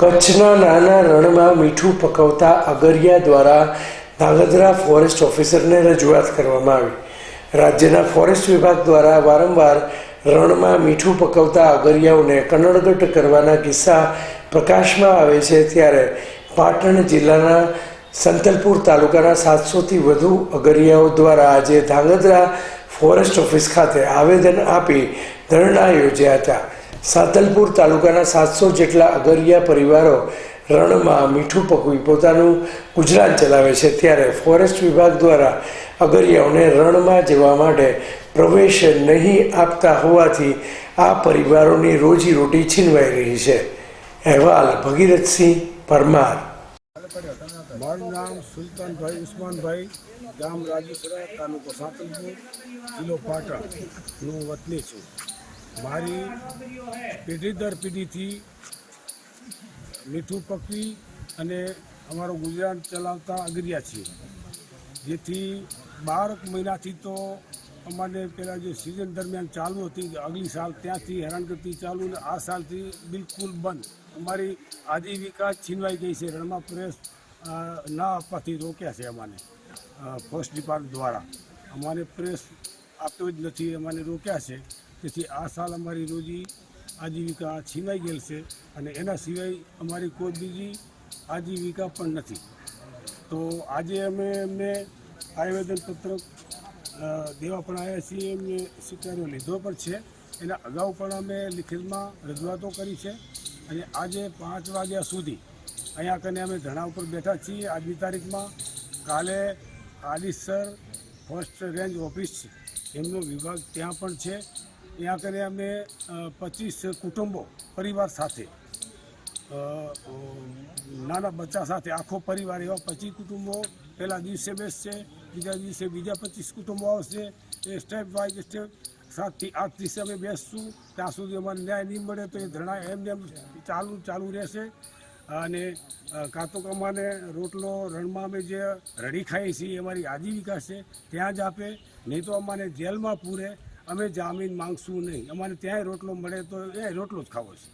કચ્છના નાના રણમાં મીઠું પકવતા અગરિયા દ્વારા ધાંગધ્રા ફોરેસ્ટ ઓફિસરને રજૂઆત કરવામાં આવી. રાજ્યના ફોરેસ્ટ વિભાગ દ્વારા વારંવાર રણમાં મીઠું પકવતા અગરિયાઓને કનડગટ કરવાના કિસ્સા પ્રકાશમાં આવે છે ત્યારે પાટણ જિલ્લાના સંતલપુર તાલુકાના સાતસોથી વધુ અગરિયાઓ દ્વારા આજે ધાંગધ્રા ફોરેસ્ટ ઓફિસ ખાતે આવેદન આપી ધરણા યોજ્યા હતા. સાતલપુર તાલુકાના સાતસો જેટલા અગરિયા પરિવારો રણમાં મીઠું પકવી પોતાનું ગુજરાન ચલાવે છે, ત્યારે ફોરેસ્ટ વિભાગ દ્વારા અગરિયાઓને રણમાં જવા માટે પ્રવેશ નહીં આપતા હોવાથી આ પરિવારોની રોજીરોટી છીનવાઈ રહી છે. અહેવાલ ભગીરથસિંહ પરમાર. મારું નામ સુલતાનભાઈ ઉસ્માનભાઈ, ગામ રાજુસરા તાલુકો સાતલપુર, જિલ્લો પાટણ. હું વતની છું. મારી પેઢી દર પેઢીથી મીઠું પકવી અને અમારું ગુજરાન ચલાવતા અગરિયા છીએ. જેથી બારક મહિનાથી તો અમારે પહેલાં જે સિઝન દરમિયાન ચાલુ હતી અગલી સાલ ત્યાંથી હેરાનગતિ ચાલુ અને આ સાલથી બિલકુલ બંધ. અમારી આજીવિકા છીનવાઈ ગઈ છે. રણમાં પ્રેસ ના આપવાથી રોક્યા છે અમાને ફોરેસ્ટ ડિપાર્ટમેન્ટ દ્વારા. અમારે પ્રેસ આપ્યો જ નથી અમાને રોક્યા છે. તેથી આ સાલ અમારી રોજી આજીવિકા છીનાઈ ગયેલ છે અને એના સિવાય અમારી કોઈ બીજી આજીવિકા પણ નથી. તો આજે અમે એમને આવેદનપત્ર દેવા પણ આવ્યા છીએ, એમને સ્વીકાર્યો લીધો પણ છે. એના અગાઉ પણ અમે લિખિતમાં રજૂઆતો કરી છે અને આજે પાંચ વાગ્યા સુધી અહીંયા કને અમે ધણા ઉપર બેઠા છીએ. આજની તારીખમાં કાલે આદિસર ફર્સ્ટ રેન્જ ઓફિસ છે. એમનો વિભાગ ત્યાં પણ છે. ત્યાં કને અમે પચીસ કુટુંબો પરિવાર સાથે નાના બચ્ચા સાથે, આખો પરિવાર એવા પચીસ કુટુંબો, પહેલાં દિવસે બેસશે, બીજા દિવસે બીજા પચીસ કુટુંબો આવશે, એ સ્ટેપ વાઇઝ સ્ટેપ સાતથી આઠ દિવસે અમે બેસશું, ત્યાં સુધી અમારે ન્યાય નહીં મળે તો એ ધરણા એમને એમ ચાલુ ચાલુ રહેશે. અને કાં તો અમારે રોટલો રણમાં અમે જે રડી ખાઈએ છીએ એ અમારી આજીવિકા છે, ત્યાં જ આપે, નહીં તો અમારે જેલમાં પૂરે અમે જામીન માંગશું નહીં. અમારે ત્યાંય રોટલો મળે તો એ રોટલો જ ખાવો છે.